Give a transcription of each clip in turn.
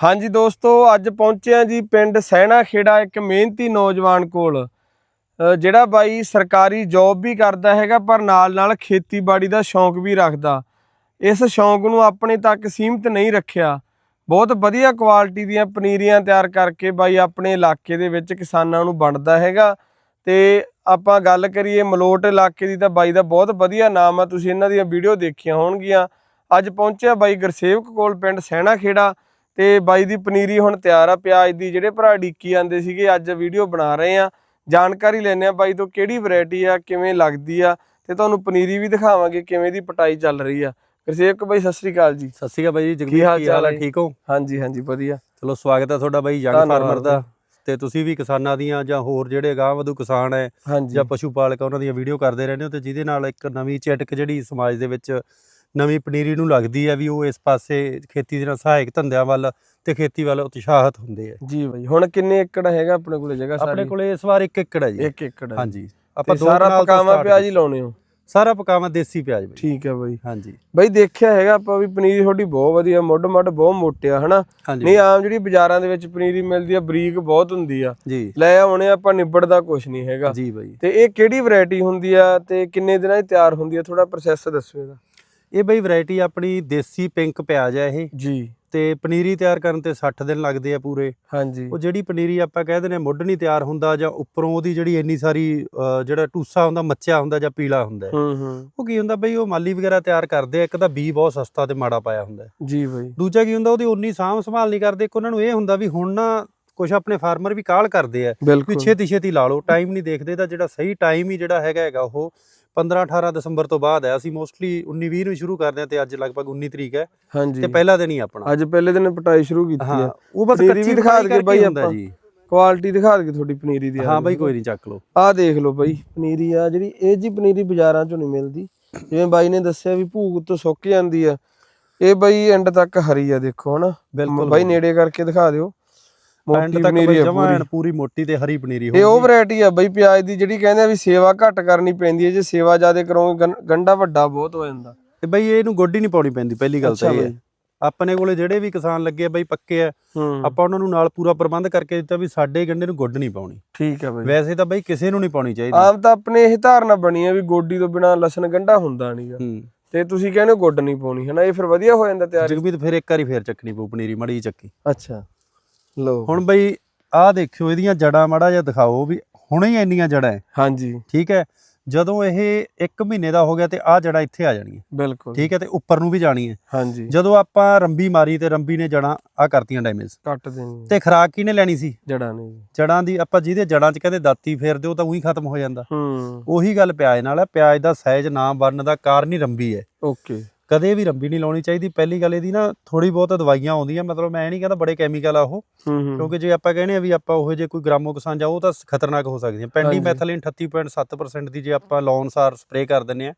ਹਾਂਜੀ ਦੋਸਤੋ, ਅੱਜ ਪਹੁੰਚੇ ਆ ਜੀ ਪਿੰਡ ਸਹਿਣਾ ਖੇੜਾ ਇੱਕ ਮਿਹਨਤੀ ਨੌਜਵਾਨ ਕੋਲ। ਜਿਹੜਾ ਬਾਈ ਸਰਕਾਰੀ ਜੌਬ ਵੀ ਕਰਦਾ ਹੈਗਾ, ਪਰ ਨਾਲ ਨਾਲ ਖੇਤੀਬਾੜੀ ਦਾ ਸ਼ੌਂਕ ਵੀ ਰੱਖਦਾ। ਇਸ ਸ਼ੌਂਕ ਨੂੰ ਆਪਣੇ ਤੱਕ ਸੀਮਿਤ ਨਹੀਂ ਰੱਖਿਆ। ਬਹੁਤ ਵਧੀਆ ਕੁਆਲਿਟੀ ਦੀਆਂ ਪਨੀਰੀਆਂ ਤਿਆਰ ਕਰਕੇ ਬਾਈ ਆਪਣੇ ਇਲਾਕੇ ਦੇ ਵਿੱਚ ਕਿਸਾਨਾਂ ਨੂੰ ਵੰਡਦਾ ਹੈਗਾ। ਤੇ ਆਪਾਂ ਗੱਲ ਕਰੀਏ ਮਲੋਟ ਇਲਾਕੇ ਦੀ, ਤਾਂ ਬਾਈ ਦਾ ਬਹੁਤ ਵਧੀਆ ਨਾਮ ਆ। ਤੁਸੀਂ ਇਹਨਾਂ ਦੀਆਂ ਵੀਡੀਓ ਦੇਖੀਆਂ ਹੋਣਗੀਆਂ। ਅੱਜ ਪਹੁੰਚਿਆ ਬਾਈ ਗੁਰਸੇਵਕ ਕੋਲ ਪਿੰਡ ਸਹਿਣਾ ਖੇੜਾ ਤੇ ਬਾਈ ਦੀ ਪਨੀਰੀ ਹੁਣ ਤਿਆਰ ਆ ਪਿਆਜ਼ ਦੀ ਜਿਹੜੇ ਭਰਾ ਡੀਕੀ ਆਂਦੇ ਸੀਗੇ ਅੱਜ ਵੀਡੀਓ ਬਣਾ ਰਹੇ ਆ। ਜਾਣਕਾਰੀ ਲੈਣੇ ਆ ਬਾਈ ਤੋਂ ਕਿਹੜੀ ਵੈਰਾਈਟੀ ਆ ਕਿਵੇਂ ਲੱਗਦੀ ਆ ਤੇ ਤੁਹਾਨੂੰ ਪਨੀਰੀ ਵੀ ਦਿਖਾਵਾਂਗੇ ਕਿਵੇਂ ਦੀ ਪਟਾਈ ਚੱਲ ਰਹੀ ਆ। ਗੁਰਸੇਵਕ ਬਾਈ ਸਤਿ ਸ੍ਰੀ ਅਕਾਲ ਜੀ। ਸਤਿ ਸ਼੍ਰੀ ਅਕਾਲ ਬਾਈ ਜੀ ਜਗਦੀਪ ਹਾਲ ਕੀ ਚਾਲ ਹਾਲ ਹੈ? ਠੀਕ ਹੋ? ਹਾਂਜੀ ਹਾਂਜੀ ਵਧੀਆ। ਚਲੋ ਸਵਾਗਤ ਹੈ ਤੁਹਾਡਾ ਬਾਈ ਯੰਗ ਫਾਰਮਰ ਦਾ। ਤੇ ਤੁਸੀਂ ਵੀ ਕਿਸਾਨਾਂ ਦੀਆਂ ਜਾਂ ਹੋਰ ਜਿਹੜੇ ਗਾਂ ਵਧੂ ਕਿਸਾਨ ਹੈ ਜਾਂ ਪਸ਼ੂ ਪਾਲਕ ਆ, ਉਹਨਾਂ ਦੀਆਂ ਵੀਡੀਓ ਕਰਦੇ ਰਹਿੰਦੇ ਹੋ ਤੇ ਜਿਹਦੇ ਨਾਲ ਇੱਕ ਨਵੀਂ ਚਟਕ ਜਿਹੜੀ ਸਮਾਜ ਦੇ ਵਿੱਚ ਨਵੀਂ ਪਨੀਰੀ ਨੂੰ ਲੱਗਦੀ ਹੈ ਵੀ ਉਹ ਇਸ ਪਾਸੇ ਖੇਤੀ ਦੇ ਨਾਲ ਸਹਾਇਕ ਧੰਦਿਆਂ ਵੱਲ ਤੇ ਖੇਤੀ ਵੱਲ ਉਤਸ਼ਾਹਤ ਹੁੰਦੇ ਆ। ਜੀ ਬਾਈ ਹੁਣ ਕਿੰਨੇ ਏਕੜ ਹੈਗਾ ਆਪਣੇ ਕੋਲੇ ਜਗ੍ਹਾ ਸਾਰੀ? ਆਪਣੇ ਕੋਲੇ ਇਸ ਵਾਰ ਇੱਕ ਏਕੜ ਹੈ ਜੀ। 1 ਏਕੜ ਹਾਂਜੀ। ਆਪਾਂ ਦੋ ਸਾਰਾ ਪਕਾਵਾ ਪਿਆਜ਼ ਹੀ। ਲਾਉਣੇ ਹੋ? ਸਾਰਾ ਪਕਾਵਾ ਦੇਸੀ ਪਿਆਜ਼ ਬਾਈ। ਠੀਕ ਹੈ ਬਾਈ। ਹਾਂਜੀ। ਬਾਈ ਦੇਖਿਆ ਹੈਗਾ ਆਪਾਂ ਵੀ ਪਨੀਰੀ ਤੁਹਾਡੀ ਬਹੁਤ ਵਧੀਆ ਮੁੱਢ ਮੱਢ ਬਹੁਤ ਮੋਟਿਆ ਹਨਾ? ਨਹੀਂ ਆਮ ਜਿਹੜੀ ਬਾਜ਼ਾਰਾਂ ਦੇ ਵਿੱਚ ਪਨੀਰੀ ਮਿਲਦੀ ਆ ਬਰੀਕ ਬਹੁਤ ਹੁੰਦੀ ਆ। ਲੈ ਆਉਣੇ ਆਪਾਂ ਨਿਬੜਦਾ ਕੁਝ ਨਹੀਂ ਹੈਗਾ। ਜੀ ਬਾਈ। ਤੇ ਇਹ ਕਿਹੜੀ ਵੈਰਾਈਟੀ ਹੁੰਦੀ ਆ ਤੇ ਕਿੰਨੇ ਦਿਨਾਂ 'ਚ ਤਿਆਰ ਹੁੰਦੀ ਆ? ਥੋੜਾ ਪ੍ਰੋਸੈਸ ਦੱਸੋ ਇਹਦਾ। ਇਹ ਬਾਈ ਵੈਰਾਈਟੀ ਆਪਣੀ ਦੇਸੀ ਪਿੰਕ ਪਿਆਜ਼ ਹੈ ਇਹ। ਜੀ। ਤੇ ਪਨੀਰੀ ਤਿਆਰ ਕਰਨ ਤੇ 60 ਦਿਨ ਲੱਗਦੇ ਆ ਪੂਰੇ। ਹਾਂਜੀ। ਉਹ ਜਿਹੜੀ ਪਨੀਰੀ ਆਪਾਂ ਕਹਿੰਦੇ ਨੇ ਮੁੱਢ ਨਹੀਂ ਤਿਆਰ ਹੁੰਦਾ ਜਾਂ ਉੱਪਰੋਂ ਉਹਦੀ ਜਿਹੜੀ ਇੰਨੀ ਸਾਰੀ ਜਿਹੜਾ ਟੂਸਾ ਹੁੰਦਾ ਮੱਚਿਆ ਹੁੰਦਾ ਜਾਂ ਪੀਲਾ ਹੁੰਦਾ। ਹੈ। ਹੂੰ। ਉਹ ਕੀ ਹੁੰਦਾ ਬਈ ਉਹ ਮਾਲੀ ਵਗੈਰਾ ਤਿਆਰ ਕਰਦੇ ਆ ਇੱਕ ਤਾਂ ਬੀ ਬਹੁਤ ਸਸਤਾ ਤੇ ਮਾੜਾ ਪਾਇਆ ਹੁੰਦਾ। ਜੀ ਬਾਈ। ਦੂਜਾ ਕੀ ਹੁੰਦਾ ਉਹਦੀ ਉਨੀ ਸਾਂਭ ਸੰਭਾਲ ਨਹੀਂ ਕਰਦੇ ਇੱਕ ਉਹਨਾਂ ਨੂੰ ਇਹ ਹੁੰਦਾ ਵੀ ਹੁਣ ਨਾ ਕੁਝ ਆਪਣੇ ਫਾਰਮਰ ਵੀ ਕਾਲ ਕਰਦੇ ਆ ਵੀ ਛੇਤੀ ਛੇਤੀ ਲਾ ਲਓ ਟਾਈਮ ਨਹੀਂ ਦੇਖਦੇ ਤਾਂ ਜਿਹੜਾ ਸਹੀ ਟਾਈਮ ਹੀ ਜਿਹੜਾ ਹੈਗਾ ਹੈਗਾ ਉਹ 15 18 ਦਸੰਬਰ ਤੋਂ ਬਾਅਦ ਹੈ ਅਸੀਂ ਮੋਸਟਲੀ 19 20 ਨੂੰ ਸ਼ੁਰੂ ਕਰਦੇ ਆ ਤੇ ਅੱਜ ਲਗਭਗ 19 ਤਰੀਕ ਹੈ ਹਾਂਜੀ। ਤੇ ਪਹਿਲਾ ਦਿਨ ਹੀ ਆਪਣਾ। ਅੱਜ ਪਹਿਲੇ ਦਿਨ ਪਟਾਈ ਸ਼ੁਰੂ ਕੀਤੀ ਹਾਂ ਉਹ ਬਸ ਕੱਚੀ ਦਿਖਾ ਦਈਏ ਬਾਈ ਆਪਾਂ। ਜੀ। ਕੁਆਲਿਟੀ ਦਿਖਾ ਦੇ ਤੁਹਾਡੀ ਪਨੀਰੀ ਦੀ ਹਾਂ ਬਾਈ ਕੋਈ ਨਹੀਂ ਚੱਕ ਲਓ। ਆਹ ਦੇਖ ਲਓ ਬਾਈ ਪਨੀਰੀ ਆ ਜਿਹੜੀ ਇਹ ਜੀ ਪਨੀਰੀ ਬਾਜ਼ਾਰਾਂ ਚੋਂ ਨਹੀਂ ਮਿਲਦੀ। ਜਿਵੇਂ ਬਾਈ ਨੇ ਦੱਸਿਆ ਵੀ ਭੂਗ ਤੋਂ ਸੁੱਕ ਜਾਂਦੀ ਆ। ਇਹ ਬਾਈ ਐਂਡ ਤੱਕ ਹਰੀ ਆ ਦੇਖੋ ਹਨਾ। ਬਿਲਕੁਲ ਬਾਈ ਨੇੜੇ ਕਰਕੇ ਦਿਖਾ ਦਿਓ। ਮੋਟੀ ਪਨੀਰੀ ਬਈ ਆ ਜਮਾਂ ਪੂਰੀ। ਮੋਟੀ ਤੇ ਹਰੀ ਪਨੀਰੀ ਇਹ ਉਹ ਹੋਊਗੀ। ਵੈਰਾਈਟੀ ਆ ਬਾਈ ਪਿਆਜ਼ ਦੀ ਜਿਹੜੀ ਕਹਿੰਦੇ ਆ ਵੀ ਸੇਵਾ ਘੱਟ ਕਰਨੀ ਪੈਂਦੀ ਹੈ ਜੇ ਸੇਵਾ ਜ਼ਿਆਦਾ ਕਰੋਗੇ ਗੰ- ਗੰਢਾ ਵੱਡਾ ਬਹੁਤ ਹੋ ਜਾਂਦਾ। ਤੇ ਬਈ ਇਹਨੂੰ ਗੋਡੀ ਨਹੀਂ ਪਾਉਣੀ ਪੈਂਦੀ ਪਹਿਲੀ ਗੱਲ ਤਾਂ ਇਹ ਹੈ। ਆਪਣੇ ਕੋਲੇ ਜਿਹੜੇ ਵੀ ਕਿਸਾਨ ਲੱਗੇ ਆ ਬਈ ਪੱਕੇ ਆ ਆਪਾਂ ਉਹਨਾਂ ਨੂੰ ਨਾਲ ਪੂਰਾ ਪ੍ਰਬੰਧ ਕਰਕੇ ਦਿੱਤਾ ਵੀ ਸਾਡੇ ਗੰਡੇ ਨੂੰ ਗੁੱਡ ਨਹੀਂ ਪਾਉਣੀ। ਠੀਕ ਆ ਬਾਈ। ਵੈਸੇ ਤਾਂ ਬਈ ਕਿਸੇ ਨੂੰ ਨਹੀਂ ਪਾਉਣੀ ਚਾਹੀਦੀ। ਆਪ ਤਾਂ ਆਪਣੇ ਇਹ ਧਾਰਨਾ ਬਣੀ ਆ ਵੀ ਗੋਡੀ ਤੋਂ ਬਿਨਾ ਲਸਣ ਗੰਢਾ ਹੁੰਦਾ ਨਹੀਂਗਾ ਤੇ ਤੁਸੀਂ ਕਹਿੰਦੇ ਗੁੱਡ ਨਹੀਂ ਪਾਉਣੀ ਹਨਾ? ਇਹ ਫਿਰ ਵਧੀਆ ਹੋ ਜਾਂਦਾ ਤਿਆਰ। ਜਗਮੀਤ ਫਿਰ ਇੱਕ ਵਾਰੀ ਫੇਰ ਚੱਕਣੀ ਪਊ ਪਨੀਰੀ ਮੜੀ ਚੱਕੀ। ਅੱਛਾ। ਲਓ ਹੁਣ ਬਈ ਆਹ ਦੇਖਿਓ ਇਹਦੀਆਂ ਜੜਾਂ ਮੜਾ ਜਿਹਾ ਦਿਖਾਓ ਵੀ ਹੁਣੇ ਹੀ ਇੰਨੀਆਂ ਜੜਾਂ ਹੈ ਹਾਂਜੀ। ਠੀਕ ਹੈ ਜਦੋਂ ਇਹ 1 ਮਹੀਨੇ ਦਾ ਹੋ ਗਿਆ ਤੇ ਆਹ ਜੜਾਂ ਇੱਥੇ ਆ ਜਾਣਗੀਆਂ ਬਿਲਕੁਲ। ਠੀਕ ਹੈ ਤੇ ਉੱਪਰ ਨੂੰ ਵੀ ਜਾਣੀ ਹੈ ਹਾਂਜੀ। ਜਦੋਂ ਆਪਾਂ ਰੰਬੀ ਮਾਰੀ ਤੇ ਰੰਬੀ ਨੇ ਜੜਾਂ ਆ ਕਰਤੀਆਂ ਡੈਮੇਜ ਕੱਟ ਦੇਣੀ ਤੇ ਖਰਾਕ ਕਿਹਨੇ ਲੈਣੀ ਸੀ? ਜੜਾ ਜੀ। ਜੜਾਂ ਦੀ ਆਪਾਂ ਜਿਹਦੇ ਜੜਾਂ 'ਚ ਕਹਿੰਦੇ ਦਾਤੀ ਫੇਰਦੇ ਉਹ ਤਾਂ ਉਹੀ ਖਤਮ ਹੋ ਜਾਂਦਾ। ਹੂੰ। ਉਹੀ ਗੱਲ ਪਿਆਜ਼ ਨਾਲ ਹੈ ਪਿਆਜ਼ ਦਾ ਸਾਈਜ਼ ਨਾ ਬਣਨ ਦਾ ਕਾਰਨ ਹੀ ਰੰਬੀ ਹੈ ਓਕੇ। ਕਦੇ ਵੀ ਰੰਬੀ ਨਹੀਂ ਲਾਉਣੀ ਚਾਹੀਦੀ। ਪਹਿਲੀ ਗੱਲ ਇਹਦੀ ਨਾ ਥੋੜੀ ਬਹੁਤ ਦਵਾਈਆਂ ਆਉਂਦੀਆਂ ਮਤਲਬ ਮੈਂ ਨਹੀਂ ਕਹਿੰਦਾ ਬੜੇ ਕੈਮੀਕਲ ਆ ਉਹ। ਕਿਉਂਕਿ ਜੇ ਆਪਾਂ ਕਹਿੰਦੇ ਆ ਵੀ ਆਪਾਂ ਉਹ ਜੇ ਕੋਈ ਗ੍ਰਾਮੋ ਕਿਸਾਨ ਜਾ ਉਹ ਤਾਂ ਖਤਰਨਾਕ ਹੋ ਸਕਦੀਆਂ। ਪੈਂਡੀ ਹਾਂਜੀ। ਮੈਥਲੀਨ 38.7% ਦੀ ਜੇ ਆਪਾਂ ਲਾਉਣ ਸਾਰ ਸਪਰੇਅ ਕਰ ਦਿੰਨੇ ਆ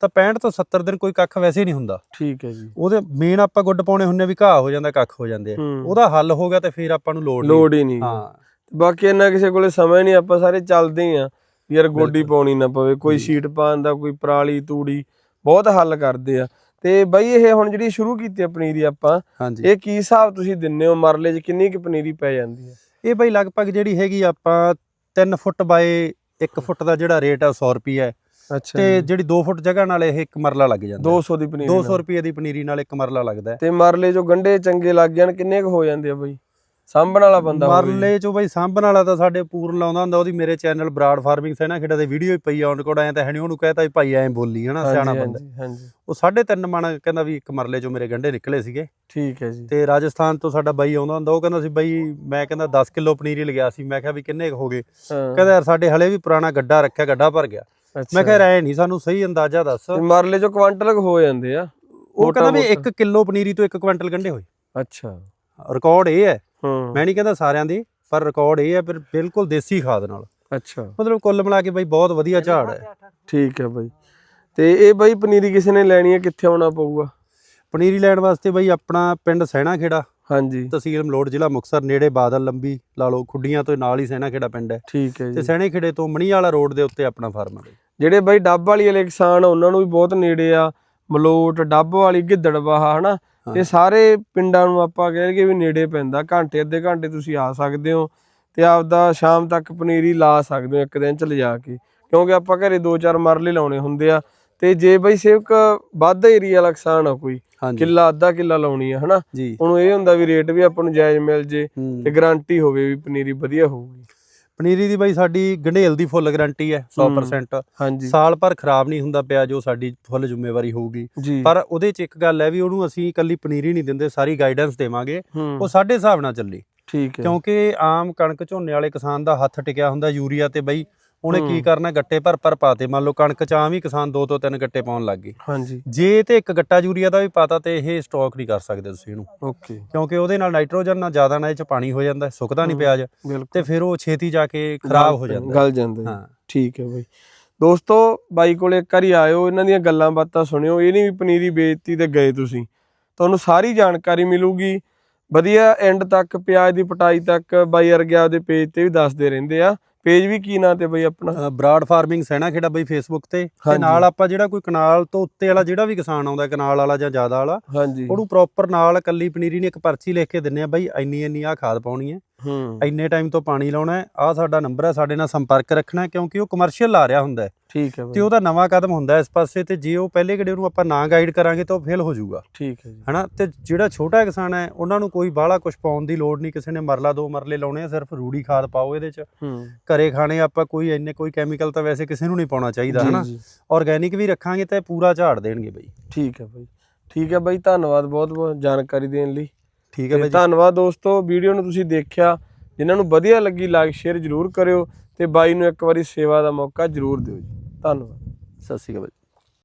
ਤਾਂ 65 ਤੋਂ 70 ਦਿਨ ਕੋਈ ਕੱਖ ਵੈਸੇ ਨਹੀਂ ਹੁੰਦਾ। ਠੀਕ ਹੈ ਜੀ। ਉਹਦੇ ਮੇਨ ਆਪਾਂ ਗੁੱਡ ਪਾਉਣੇ ਹੁੰਨੇ ਵੀ ਘਾਹ ਹੋ ਜਾਂਦਾ ਕੱਖ ਹੋ ਜਾਂਦੇ ਆ। ਉਹਦਾ ਹੱਲ ਹੋ ਗਿਆ ਤੇ ਫਿਰ ਆਪਾਂ ਨੂੰ ਲੋੜ ਨਹੀਂ। ਲੋੜ ਹੀ ਨਹੀਂ। ਹਾਂ। ਬਾਕੀ ਇਹਨਾਂ ਕਿਸੇ ਕੋਲੇ ਸਮਾਂ ਨਹੀਂ ਆਪਾਂ ਸਾਰੇ ਚੱਲਦੇ ਆ ਯਾਰ ਗੋਡੀ। ਪਾਉਣੀ ਨਾ ਪਵੇ ਕੋਈ। ਸ਼ੀਟ ਪਾਉਣ ਦਾ ਕੋਈ ਪਰਾਲੀ ਤੂੜੀ ਬਹੁਤ ਹੱਲ ਕਰਦੇ ਆ। ਤੇ ਬਈ ਇਹ ਹੁਣ ਜਿਹੜੀ ਸ਼ੁਰੂ ਕੀਤੀ ਆ ਪਨੀਰੀ ਆਪਾਂ ਹਾਂਜੀ। ਇਹ ਕੀ ਹਿਸਾਬ ਤੁਸੀਂ ਦਿੰਨੇ ਹੋ? ਮਰਲੇ 'ਚ ਕਿੰਨੀ ਕੁ ਪਨੀਰੀ ਪੈ ਜਾਂਦੀ ਹੈ ਇਹ ਬਈ ਲਗਭਗ ਜਿਹੜੀ ਹੈਗੀ ਆਪਾਂ 3 ਫੁੱਟ ਬਾਏ 1 ਫੁੱਟ ਦਾ ਜਿਹੜਾ ਰੇਟ ਆ 100 ਰੁਪਏ ਹੈ। ਅੱਛਾ। ਤੇ ਜਿਹੜੀ 2 ਫੁੱਟ ਜਗ੍ਹਾ ਨਾਲ ਇਹ ਇੱਕ ਮਰਲਾ ਲੱਗ ਜਾਂਦਾ। 200 ਦੀ ਪਨੀਰੀ 200 ਨਾਲ। ਰੁਪਏ ਦੀ ਪਨੀਰੀ ਨਾਲ ਇੱਕ ਮਰਲਾ ਲੱਗਦਾ। ਤੇ ਮਰਲੇ 'ਚੋਂ ਗੰਡੇ ਚੰਗੇ ਲੱਗ ਜਾਣ ਕਿੰਨੇ ਕੁ ਹੋ ਜਾਂਦੇ ਆ ਬਈ? ਸਾਂਭਣ ਵਾਲਾ ਬੰਦਾ। ਮਰਲੇ ਚੋਂ ਬਈ ਸਾਂਭਣ ਵਾਲਾ ਤਾਂ ਸਾਡੇ ਪੂਰਨ ਲਾਉਂਦਾ ਹੁੰਦਾ ਉਹਦੀ ਮੇਰੇ ਚੈਨਲ ਬਰਾਡ ਫਾਰਮਿੰਗ ਸੈਨਾ ਖੇੜਾ ਦੇ ਵੀਡੀਓ ਹੀ ਪਈ ਆ ਉਹਨਾਂ ਕੋਲ ਐ ਤਾਂ ਹੈ ਨਹੀਂ ਉਹਨੂੰ ਕਹਤਾ ਵੀ ਭਾਈ ਐਂ ਬੋਲੀ ਹਨਾ ਸਿਆਣਾ ਬੰਦਾ। ਹਾਂਜੀ। ਉਹ 3.5 ਮਣ ਕਹਿੰਦਾ ਵੀ ਇੱਕ ਮਰਲੇ ਚੋਂ ਮੇਰੇ ਗੰਡੇ ਨਿਕਲੇ ਸੀਗੇ। ਠੀਕ ਹੈ ਜੀ। ਤੇ ਰਾਜਸਥਾਨ ਤੋਂ ਸਾਡਾ ਬਾਈ ਆਉਂਦਾ ਹੁੰਦਾ ਉਹ ਕਹਿੰਦਾ ਸੀ ਬਾਈ ਮੈਂ ਕਹਿੰਦਾ 10 ਕਿਲੋ ਪਨੀਰੀ ਲਗਿਆ ਸੀ ਮੈਂ ਕਿਹਾ ਵੀ ਕਿੰਨੇ ਹੋ ਗਏ? ਹਾਂ। ਕਹਿੰਦਾ ਯਾਰ ਸਾਡੇ ਹਲੇ ਵੀ ਪੁਰਾਣਾ ਗੱਡਾ ਰੱਖਿਆ ਗੱਡਾ ਭਰ ਗਿਆ। ਮੈਂ ਕਿਹਾ ਐ ਨਹੀਂ ਸਾਨੂੰ ਸਹੀ ਅੰਦਾਜ਼ਾ ਦੱਸ। ਮਰਲੇ 'ਚੋਂ ਕੁਆਂਟਲ ਹੋ ਜਾਂਦੇ ਆ ਉਹ ਕਹਿੰਦਾ ਵੀ ਮੋਟਾ-ਮੋਟਾ। 1 ਕਿਲੋ ਪਨੀਰੀ ਤੋਂ 1 ਕੁਇੰਟਲ ਗੰਡੇ ਹੋਏ। ਅੱਛਾ। ਰਿਕਾਰਡ ਇਹ ਹੈ ਹਾਂ ਮੈਂ ਨਹੀਂ ਕਹਿੰਦਾ ਸਾਰਿਆਂ ਦੀ ਪਰ ਰਿਕਾਰਡ ਇਹ ਹੈ ਫਿਰ ਬਿਲਕੁਲ ਦੇਸੀ ਖਾਦ ਨਾਲ। ਅੱਛਾ। ਮਤਲਬ ਕੁੱਲ ਮਿਲਾ ਕੇ ਬਾਈ ਬਹੁਤ ਵਧੀਆ ਝਾੜ ਹੈ। ਠੀਕ ਹੈ ਬਾਈ। ਤੇ ਇਹ ਬਾਈ ਪਨੀਰੀ ਕਿਸੇ ਨੇ ਲੈਣੀ ਹੈ ਕਿੱਥੇ ਆਉਣਾ ਪਊਗਾ? ਪਨੀਰੀ ਲੈਣ ਵਾਸਤੇ ਬਾਈ ਆਪਣਾ ਪਿੰਡ ਸੈਣਾ ਖੇੜਾ ਹਾਂਜੀ। ਤਹਿਸੀਲ ਮਲੋਟ ਜ਼ਿਲ੍ਹਾ ਮੁਕਤਸਰ ਨੇੜੇ ਬਾਦਲ ਲੰਬੀ ਲਾ ਲਓ ਖੁੱਡੀਆਂ ਤੋਂ ਨਾਲ ਹੀ ਸੈਣਾ ਖੇੜਾ ਪਿੰਡ ਹੈ। ਠੀਕ ਹੈ ਤੇ ਜੀ। ਸੈਣੇ ਖੇੜੇ ਤੋਂ ਮਣੀ ਵਾਲਾ ਰੋਡ ਦੇ ਉੱਤੇ ਆਪਣਾ ਫਾਰਮ ਹੈ। ਜਿਹੜੇ ਬਾਈ ਡੱਬ ਵਾਲੀ ਵਾਲੇ ਕਿਸਾਨ ਉਹਨਾਂ ਨੂੰ ਵੀ ਬਹੁਤ ਨੇੜੇ ਆ। ਮਲੋਟ ਡੱਬ ਵਾਲੀ ਗਿੱਦੜਬਾਹਾ ਹਨਾ? ਇਹ ਸਾਰੇ ਪਿੰਡਾਂ ਨੂੰ ਆਪਾਂ ਕਹਿ ਲਈਏ ਵੀ ਨੇੜੇ ਪੈਂਦਾ ਘੰਟੇ ਅੱਧੇ ਘੰਟੇ ਤੁਸੀਂ ਆ ਸਕਦੇ ਹੋ ਤੇ ਆਪਦਾ ਸ਼ਾਮ ਤੱਕ ਪਨੀਰੀ ਲਾ ਸਕਦੇ ਹੋ ਇੱਕ ਦਿਨ ਚ ਲਿਜਾ ਕੇ। ਕਿਉਂਕਿ ਆਪਾਂ ਘਰੇ ਦੋ ਚਾਰ ਮਰਲੇ ਲਾਉਣੇ ਹੁੰਦੇ ਆ ਤੇ ਜੇ ਬਈ ਸੇਵਕ ਵੱਧ ਏਰੀਆ ਵਾਲਾ ਕਿਸਾਨ ਆ ਕੋਈ ਕਿੱਲਾ ਅੱਧਾ ਕਿੱਲਾ ਲਾਉਣੀ ਆ ਹਨਾ? ਉਹਨੂੰ ਇਹ ਹੁੰਦਾ ਵੀ ਰੇਟ ਵੀ ਆਪਾਂ ਨੂੰ ਜਾਇਜ਼ ਮਿਲ ਜੇ। ਤੇ ਗਾਰੰਟੀ ਹੋਵੇ ਵੀ ਪਨੀਰੀ ਵਧੀਆ ਹੋਊਗੀ। ਪਨੀਰੀ ਦੀ ਬਾਈ ਸਾਡੀ ਗੰਢੇਲ ਦੀ ਫੁੱਲ ਗਾਰੰਟੀ ਹੈ 100% ਹਾਂਜੀ। ਸਾਲ ਭਰ ਖਰਾਬ ਨਹੀਂ ਹੁੰਦਾ ਪਿਆ ਜੋ ਸਾਡੀ ਫੁੱਲ ਜ਼ਿੰਮੇਵਾਰੀ ਹੋਊਗੀ। ਪਰ ਉਹਦੇ ਚ ਇੱਕ ਗੱਲ ਹੈ ਵੀ ਉਹਨੂੰ ਅਸੀਂ ਇਕੱਲੀ ਪਨੀਰੀ ਨਹੀਂ ਦਿੰਦੇ ਸਾਰੀ ਗਾਈਡੈਂਸ ਦੇਵਾਂਗੇ। ਉਹ ਸਾਡੇ ਹਿਸਾਬ ਨਾਲ ਚੱਲੀ। ਠੀਕ ਹੈ। ਕਿਉਂਕਿ ਆਮ ਕਣਕ ਝੋਨੇ ਵਾਲੇ ਕਿਸਾਨ ਦਾ ਹੱਥ ਟਿਕਿਆ ਹੁੰਦਾ ਯੂਰੀਆ ਤੇ ਬਈ ਉਹਨੇ ਕੀ। ਕਰਨਾ ਗੱਟੇ ਭਰ ਭਰ ਪਾਤੇ। ਮੰਨ ਲਓ ਕਣਕ ਚ ਆਮ ਹੀ ਕਿਸਾਨ ਦੋ ਤੋਂ ਤਿੰਨ ਗੱਟੇ ਪਾਉਣ ਲੱਗ ਗਏ। ਹਾਂਜੀ। ਜੇ ਤੇ ਇੱਕ ਗੱਟਾ ਯੂਰੀਆ ਦਾ ਵੀ ਪਾਤਾ ਤੇ ਇਹ ਸਟਾਕ ਨਹੀਂ ਕਰ ਸਕਦੇ ਤੁਸੀਂ ਇਹਨੂੰ। ਓਕੇ। ਕਿਉਂਕਿ ਉਹਦੇ ਨਾਲ ਨਾਈਟ੍ਰੋਜਨ ਨਾਲ ਜ਼ਿਆਦਾ ਨਾਲ ਇਹ ਚ ਪਾਣੀ ਹੋ ਜਾਂਦਾ ਸੁੱਕਦਾ ਨਹੀਂ। ਪਿਆਜ਼। ਤੇ ਫਿਰ ਉਹ ਛੇਤੀ ਜਾ ਕੇ ਖਰਾਬ ਹੋ ਜਾਂਦਾ। ਗਲ ਜਾਂਦਾ। ਹਾਂ। ਠੀਕ ਹੈ ਬਾਈ। ਦੋਸਤੋ ਬਾਈ ਕੋਲੇ ਇੱਕ ਵਾਰੀ ਆਇਓ ਇਹਨਾਂ ਦੀਆਂ ਗੱਲਾਂ ਬਾਤਾਂ ਸੁਣਿਓ। ਇਹ ਨਹੀਂ ਵੀ ਪਨੀਰੀ ਵੇਚਤੀ ਤੇ ਗਏ ਤੁਸੀਂ। ਤੁਹਾਨੂੰ ਸਾਰੀ ਜਾਣਕਾਰੀ ਮਿਲੂਗੀ। ਵਧੀਆ ਐਂਡ ਤੱਕ ਪਿਆਜ਼ ਦੀ ਪਟਾਈ ਤੱਕ ਬਾਈ ਅਰਗਿਆ ਦੇ ਪੇਜ ਤੇ ਵੀ ਦੱਸਦੇ ਰਹਿੰਦੇ ਆ। ਪੇਜ ਵੀ ਕੀ ਨਾਂ ਤੇ ਬਾਈ ਆਪਣਾ? ਬਰਾਡ ਫਾਰਮਿੰਗ ਸੈਣਾ ਖੇੜਾ ਬਈ ਫੇਸਬੁੱਕ ਤੇ। ਤੇ। ਨਾਲ ਆਪਾਂ ਜਿਹੜਾ ਕੋਈ ਕਨਾਲ ਤੋਂ ਉੱਤੇ ਵਾਲਾ ਜਿਹੜਾ ਵੀ ਕਿਸਾਨ ਆਉਂਦਾ ਕਨਾਲ ਵਾਲਾ ਜਾਂ ਜ਼ਿਆਦਾ ਵਾਲਾ ਉਹਨੂੰ ਪ੍ਰੋਪਰ ਨਾਲ ਕੱਲੀ ਪਨੀਰੀ ਨੇ ਇੱਕ ਪਰਚੀ ਲਿਖ ਕੇ ਦਿੰਨੇ ਆ ਬਈ ਇੰਨੀ ਇੰਨੀ ਆ ਖਾਦ ਪਾਉਣੀ ਹੈ। ਹੂੰ। ਇੰਨੇ ਟਾਈਮ ਤੋਂ ਪਾਣੀ ਲਾਉਣਾ ਹੈ ਆ ਸਾਡਾ ਨੰਬਰ ਹੈ ਸਾਡੇ ਨਾਲ ਸੰਪਰਕ ਰੱਖਣਾ ਕਿਉਂਕਿ ਉਹ ਕਮਰਸ਼ੀਅਲ ਲਾ ਰਿਹਾ ਹੁੰਦਾ ਹੈ। ਠੀਕ ਹੈ ਤੇ ਉਹਦਾ ਨਵਾਂ ਕਦਮ ਹੁੰਦਾ ਇਸ ਪਾਸੇ ਤੇ ਜੇ ਉਹ ਪਹਿਲੇ ਕਿਹੜੇ ਉਹਨੂੰ ਆਪਾਂ ਨਾ ਗਾਈਡ ਕਰਾਂਗੇ ਤਾਂ ਉਹ ਫੇਲ ਹੋ ਜਾਊਗਾ। ਠੀਕ ਹੈ ਜੀ। ਹਨਾ? ਤੇ ਜਿਹੜਾ ਛੋਟਾ ਕਿਸਾਨ ਹੈ ਉਹਨਾਂ ਨੂੰ ਕੋਈ ਬਾਹਲਾ ਕੁਝ ਪਾਉਣ ਦੀ ਲੋੜ ਨਹੀਂ ਕਿਸੇ ਨੇ ਮਰਲਾ ਦੋ ਮਰਲੇ ਲਾਉਣੇ ਆ ਸਿਰਫ ਰੂੜੀ ਖਾਦ ਪਾਓ ਇਹਦੇ ਚ। ਹੂੰ। ਘਰੇ ਖਾਣੇ ਆਪਾਂ ਕੋਈ ਇੰਨੇ ਕੋਈ ਕੈਮੀਕਲ ਤਾਂ ਵੈਸੇ ਕਿਸੇ ਨੂੰ ਨਹੀਂ ਪਾਉਣਾ ਚਾਹੀਦਾ ਹਨਾ। ਆਰਗੈਨਿਕ ਵੀ ਰੱਖਾਂਗੇ ਤਾਂ ਪੂਰਾ ਝਾੜ ਦੇਣਗੇ ਬਈ। ਠੀਕ ਹੈ ਬਾਈ। ਠੀਕ ਹੈ ਬਾਈ ਧੰਨਵਾਦ ਬਹੁਤ ਬਹੁਤ ਜਾਣਕਾਰੀ ਦੇਣ ਲਈ। ਠੀਕ ਹੈ ਬਾਈ ਜੀ। ਧੰਨਵਾਦ ਦੋਸਤੋ ਵੀਡੀਓ ਨੂੰ ਤੁਸੀਂ ਦੇਖਿਆ। ਜਿਨ੍ਹਾਂ ਨੂੰ ਵਧੀਆ ਲੱਗੀ ਲਾਈਕ ਸ਼ੇਅਰ ਜਰੂਰ ਕਰਿਓ ਤੇ ਬਾਈ ਨੂੰ ਇੱਕ ਵਾਰੀ ਸੇਵਾ ਦਾ ਮੌਕਾ ਜਰੂਰ ਦਿਓ ਜੀ। ਧੰਨਵਾਦ। ਸਤਿ ਸ਼੍ਰੀ ਅਕਾਲ